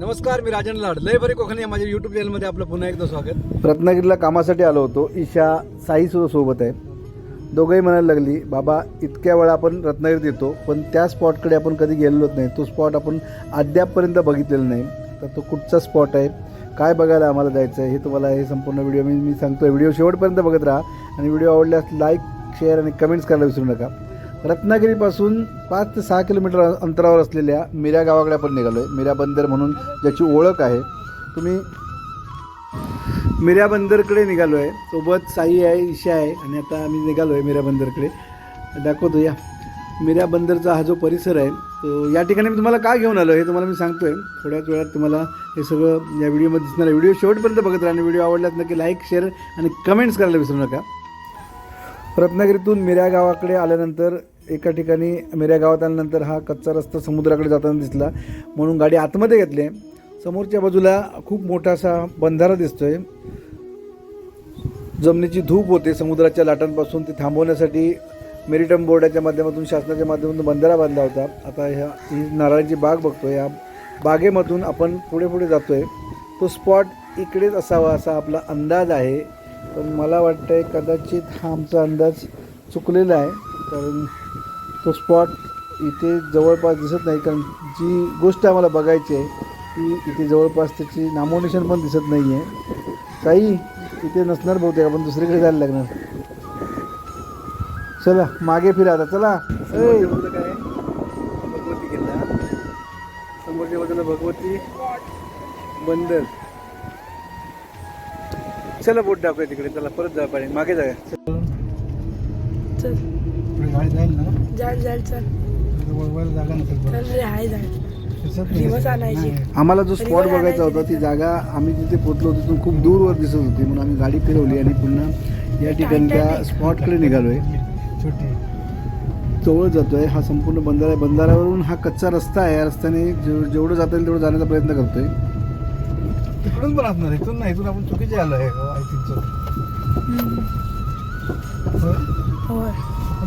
नमस्कार मी राजन लाड. लय बरे कोकणी माझ्या युट्यूब चॅनलमध्ये आपलं पुन्हा एकदा स्वागत. रत्नागिरीला कामासाठी आलो होतो. ईशा साईसुद्धा सोबत आहे. दोघंही म्हणायला लागली बाबा इतक्या वेळा आपण रत्नागिरीत येतो पण त्या स्पॉटकडे आपण कधी गेलेलोच नाही. तो स्पॉट आपण अद्यापपर्यंत बघितलेला नाही. तर तो कुठचा स्पॉट आहे? काय बघायला आम्हाला जायचं आहे हे तुम्हाला हे संपूर्ण व्हिडिओ मी मी सांगतो व्हिडिओ शेवटपर्यंत बघत राहा. आणि व्हिडिओ आवडल्यास लाईक शेअर आणि कमेंट्स करायला विसरू नका. रत्नागिरीपासून पाच ते सहा किलोमीटर अंतरावर असलेल्या मिऱ्या गावाकडे आपण निघालो आहे मिऱ्या बंदर म्हणून ज्याची ओळख आहे. तुम्ही मिऱ्या बंदरकडे निघालो आहे सोबत साई आहे ईशा आहे आणि आता आम्ही निघालो आहे मिऱ्या बंदरकडे. दाखवतो या. मिऱ्या बंदरचा हा जो परिसर आहे तो या ठिकाणी मी तुम्हाला का घेऊन आलो हे तुम्हाला मी सांगतो आहे थोड्याच वेळात तुम्हाला हे सगळं या व्हिडिओमध्ये दिसणार आहे. व्हिडिओ शेवटपर्यंत बघत राहा आणि व्हिडिओ आवडल्यात नक्की लाईक शेअर आणि कमेंट्स करायला विसरू नका. रत्नागिरीतून मिऱ्या गावाकडे आल्यानंतर एका ठिकाणी मेऱ्या गावात आल्यानंतर हा कच्चा रस्ता समुद्राकडे जाताना दिसला. म्हणून गाडी आतमध्ये घेतली. समोरच्या बाजूला खूप मोठा असा बंधारा दिसतोय. जमिनीची धूप होते समुद्राच्या लाटांपासून. ते थांबवण्यासाठी मेरिटम बोर्डाच्या माध्यमातून शासनाच्या माध्यमातून बंधारा बांधला होता. आता ह्या ही नारळाची बाग बघतोय. या बागेमधून आपण पुढे पुढे जातोय. तो स्पॉट इकडेच असावा असा आपला अंदाज आहे. पण मला वाटतंय कदाचित हा आमचा अंदाज चुकलेला आहे. कारण तो स्पॉट इथे जवळपास दिसत नाही कारण जी गोष्ट आम्हाला बघायची आहे ती इथे जवळपास त्याची नामोनिशन पण दिसत नाही आहे काही इथे नसणार बहुतेक आपण दुसरीकडे जायला लागणार. चला मागे फिरा आता चला. काय भगवती किल्ला. समोरच्या बाजूला भगवती बंदर. चला बोट दाखवूया तिकडे. चला परत जा पाहिजे मागे जाऊया. चल. गाडी जाईल ना? जाल जाल चल. वळवायला जागा नसेल चल रे हाय जाल रिवर्स आणायची. आम्हाला जो स्पॉट बघायचा होता ती जागा आम्ही जिथे पोचलो तिथून खूप दूरवर दिसत होती. म्हणून आम्ही गाडी फिरवली आणि पुन्हा या ठिकाणी त्या स्पॉटकडे निघालोय. छोटी. जवळ जातोय. हा संपूर्ण बंधारा आहे बंधाऱ्यावरून हा कच्चा रस्ता आहे. या रस्त्याने जेव- जेवढं जाता येईल तेवढं जाण्याचा प्रयत्न करतोय. तिकडून पण असणार इथून नाही. इथून आपण चुकीचे आलो आहे आय थिंक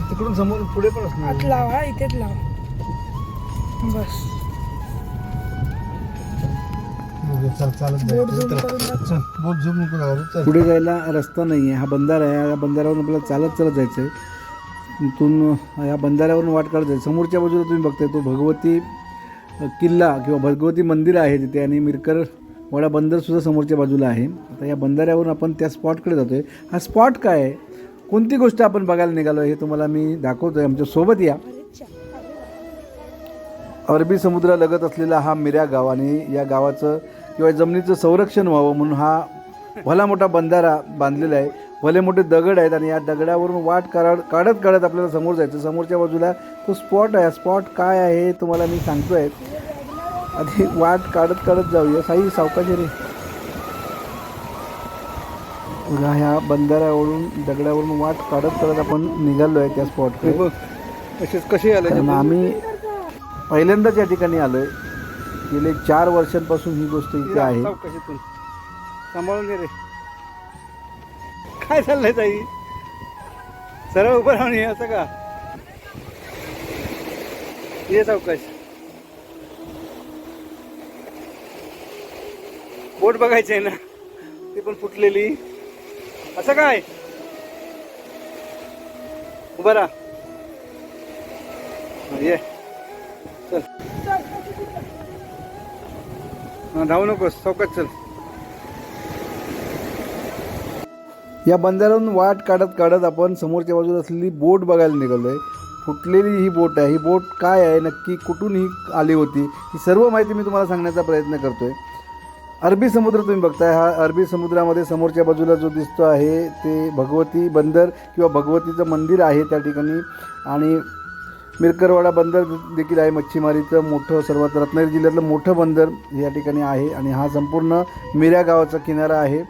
तिकडून समोर पुढे पण असणार. आत लाव हा इथेच लाव. बस. चल चालत बोट झूम करून दाखव. चल बोट झूम नको लागायला. चल. पुढे जायला रस्ता नाही आहे हा बंधारा आहे. या बंधाऱ्यावरून आपल्याला चालत चालत जायचं आहे इथून या बंधाऱ्यावरून वाट काढत जायचं. समोरच्या बाजूला तुम्ही बघताय तो भगवती अ, किल्ला किंवा भगवती मंदिर आहे तिथे आणि मिरकर वडा बंदरसुद्धा समोरच्या बाजूला आहे. आता या बंधाऱ्यावरून आपण त्या स्पॉटकडे जातो आहे हा स्पॉट काय आहे? कोणती गोष्ट आपण बघायला निघालो हे तुम्हाला मी दाखवतो आहे आमच्यासोबत या. अरबी समुद्रालगत असलेला हा मिऱ्या गाव आणि या गावाचं किंवा जमिनीचं संरक्षण व्हावं म्हणून हा भला मोठा बंधारा बांधलेला आहे. भले मोठे दगड आहेत आणि या दगडावरून वाट काढ काढत काढत आपल्याला समोर जायचं. समोरच्या बाजूला तो स्पॉट आहे. स्पॉट काय आहे तुम्हाला मी सांगतो आहे आणि वाट काढत काढत जाऊया. साई सावकाशी रे बघा ह्या बंधाऱ्यावरून दगडावरून वाट काढत काढत आपण निघालो आहे त्या स्पॉटकडे बघ कसे कसे आले आम्ही पहिल्यांदाच या ठिकाणी आलोय. गेले चार वर्षांपासून ही गोष्ट इथे आहे. सांभाळून रे. काय चाललंय ताई? सरळ उभं राहून ये असं का? ये सावकाश बोट बघायची आहे ना. ती पण फुटलेली. असं काय? उभं राहा. ये. चल. धावू नकोस चौकात चल. या बंधाऱ्यावरून वाट काढत काढत आपण समोरच्या बाजूला असलेली बोट बघायला निघालो आहे फुटलेली ही बोट आहे. ही बोट काय आहे? नक्की कुठून ही आली होती. ही सर्व माहिती मी तुम्हाला सांगण्याचा प्रयत्न करतो आहे अरबी समुद्र तुम्ही बघताय हा अरबी समुद्रामध्ये समोरच्या बाजूला जो दिसतो आहे ते भगवती बंदर किंवा भगवतीचं मंदिर आहे त्या ठिकाणी. आणि मिरकरवाडा बंदर देखील आहे मच्छीमारीचं मोठं सर्वात रत्नागिरी जिल्ह्यातलं मोठं बंदर या ठिकाणी आहे. आणि हा संपूर्ण मिऱ्या गावाचा किनारा आहे.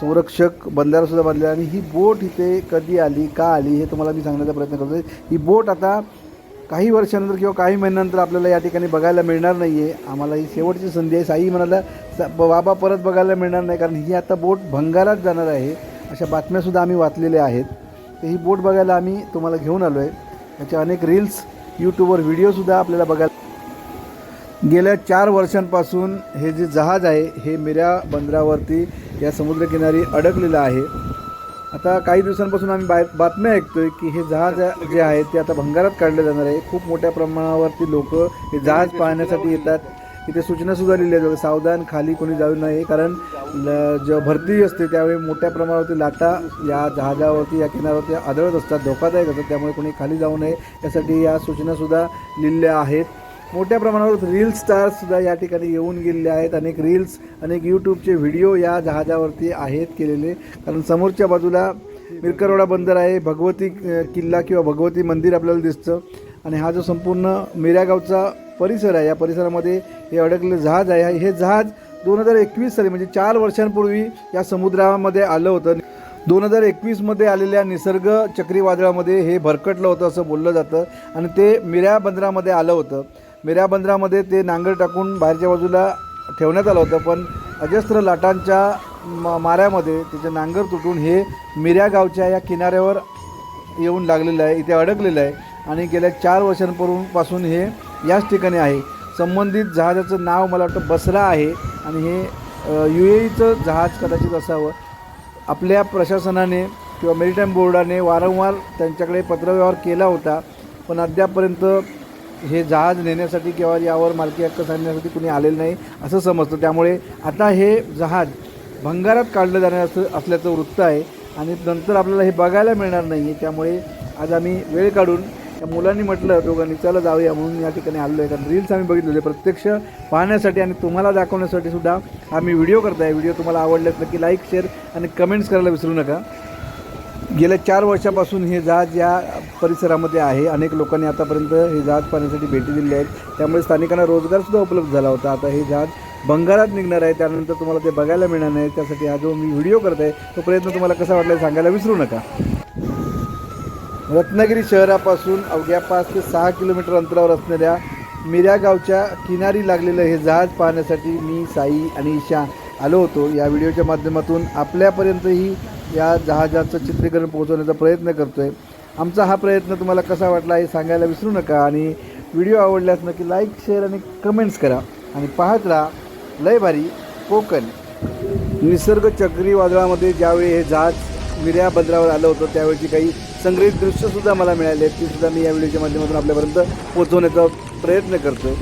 संरक्षक बंधारासुद्धा बांधले आणि ही बोट इथे कधी आली का आली हे तुम्हाला मी सांगण्याचा प्रयत्न करतो ही बोट आता काही वर्षानंतर किंवा काही महिन्यानंतर आपल्याला या ठिकाणी बघायला मिळणार नाही आहे आम्हाला ही शेवटची संधी आहे. साई म्हणाला "स- बाबा परत बघायला मिळणार नाही कारण ही आता बोट भंगारात जाणार आहे. अशा बातम्यासुद्धा आम्ही वाचलेल्या आहेत. तर ही बोट बघायला आम्ही तुम्हाला घेऊन आलो आहे याचे अनेक रील्स यूट्यूबवर व्हिडिओसुद्धा आपल्याला बघायला गेल्या चार वर्षांपासून हे जे जहाज आहे हे मिऱ्या बंदरावरती या समुद्रकिनारी अडकलेलं आहे. आता काही दिवसांपासून आम्ही बाय बातम्या ऐकतोय की हे जहाज जे आहे ते आता भंगारात काढले जाणार आहे. खूप मोठ्या प्रमाणावरती लोक हे जहाज पाहण्यासाठी येतात. इथे सूचनासुद्धा लिहिल्या जातात सावधान खाली कोणी जाऊ नये. कारण ल- जेव्हा भरती असते त्यावेळी मोठ्या प्रमाणावरती लाटा या जहाजावरती या किनाऱ्यावरती आदळत असतात धोकादायक असतात. त्यामुळे कोणी खाली जाऊ नये. यासाठी या सूचनासुद्धा लिहिल्या आहेत. मोठ्या प्रमाणावर रील स्टार्ससुद्धा या ठिकाणी येऊन गेलेले आहेत. अनेक रील्स अनेक यूट्यूबचे व्हिडिओ या जहाजावरती आहेत केलेले. कारण समोरच्या बाजूला मिरकरवाडा बंदर आहे भगवती किल्ला किंवा भगवती मंदिर आपल्याला दिसतं. आणि हा जो संपूर्ण मिऱ्यागावचा परिसर आहे या परिसरामध्ये हे अडकलेलं जहाज आहे. हे जहाज दोन हजार एकवीस साली म्हणजे चार वर्षांपूर्वी या समुद्रामध्ये आलं होतं. दोन हजार एकवीसमध्ये आलेल्या निसर्ग चक्रीवादळामध्ये हे भरकटलं होतं असं बोललं जातं. आणि ते मिऱ्या बंदरामध्ये आलं होतं. मिऱ्या बंदरामध्ये ते नांगर टाकून बाहेरच्या बाजूला ठेवण्यात आलं होतं पण अजस्त्र लाटांच्या म माऱ्यामध्ये त्याचे नांगर तुटून हे मिऱ्या गावच्या या किनाऱ्यावर येऊन लागलेलं आहे इथे अडकलेलं आहे आणि गेल्या चार वर्षांपूर्वी पासून हे याच ठिकाणी आहे. संबंधित जहाजाचं नाव मला वाटतं बसरा आहे आणि हे यू एचं जहाज कदाचित असावं. आपल्या प्रशासनाने किंवा मेरीटाईम बोर्डाने वारंवार त्यांच्याकडे पत्रव्यवहार केला होता पण अद्यापपर्यंत हे जहाज नेण्यासाठी किंवा यावर मालकी हक्क सांगण्यासाठी कुणी आलेलं नाही असं समजतं. त्यामुळे आता हे जहाज भंगारात काढलं जाणार असं असल्याचं वृत्त आहे आणि नंतर आपल्याला हे बघायला मिळणार नाही आहे त्यामुळे आज आम्ही वेळ काढून त्या मुलांनी म्हटलं दोघांनी चला जाऊया. म्हणून या ठिकाणी आलो आहे. कारण रील्स आम्ही बघितलेले प्रत्यक्ष पाहण्यासाठी आणि तुम्हाला दाखवण्यासाठी सुद्धा आम्ही व्हिडिओ करताय व्हिडिओ तुम्हाला आवडले नक्की की लाईक शेअर आणि कमेंट्स करायला विसरू नका. गेल्या चार वर्षापासून हे जहाज या परिसरामध्ये आहे. अनेक लोकांनी आतापर्यंत हे जहाज पाहण्यासाठी भेटी दिली आहेत. त्यामुळे स्थानिकांना रोजगारसुद्धा उपलब्ध झाला होता. आता हे जहाज बंगारात निघणार आहे. त्यानंतर तुम्हाला ते बघायला मिळणार नाही. त्यासाठी हा जो मी व्हिडिओ करत आहे तो प्रयत्न तुम्हाला कसा वाटला सांगायला विसरू नका. रत्नागिरी शहरापासून अवघ्या पाच ते सहा किलोमीटर अंतरावर असणाऱ्या मिऱ्या गावच्या किनारी लागलेलं हे जहाज पाहण्यासाठी मी साई आणि ईशा आलो होतो या व्हिडिओच्या माध्यमातून आपल्यापर्यंतही या जहाजाचं चित्रीकरण पोहोचवण्याचा प्रयत्न करतो आहे आमचा हा प्रयत्न तुम्हाला कसा वाटला हे सांगायला विसरू नका आणि व्हिडिओ आवडल्यास नक्की लाईक शेअर आणि कमेंट्स करा. आणि पाहत राहा लय भारी कोकण. निसर्ग चक्रीवादळामध्ये ज्यावेळी हे जहाज मिऱ्या बंदरावर आलं होतं त्यावेळीची काही संग्रहित दृश्यसुद्धा मला मिळाले आहेत तीसुद्धा मी या व्हिडिओच्या माध्यमातून आपल्यापर्यंत पोहोचवण्याचा प्रयत्न करतो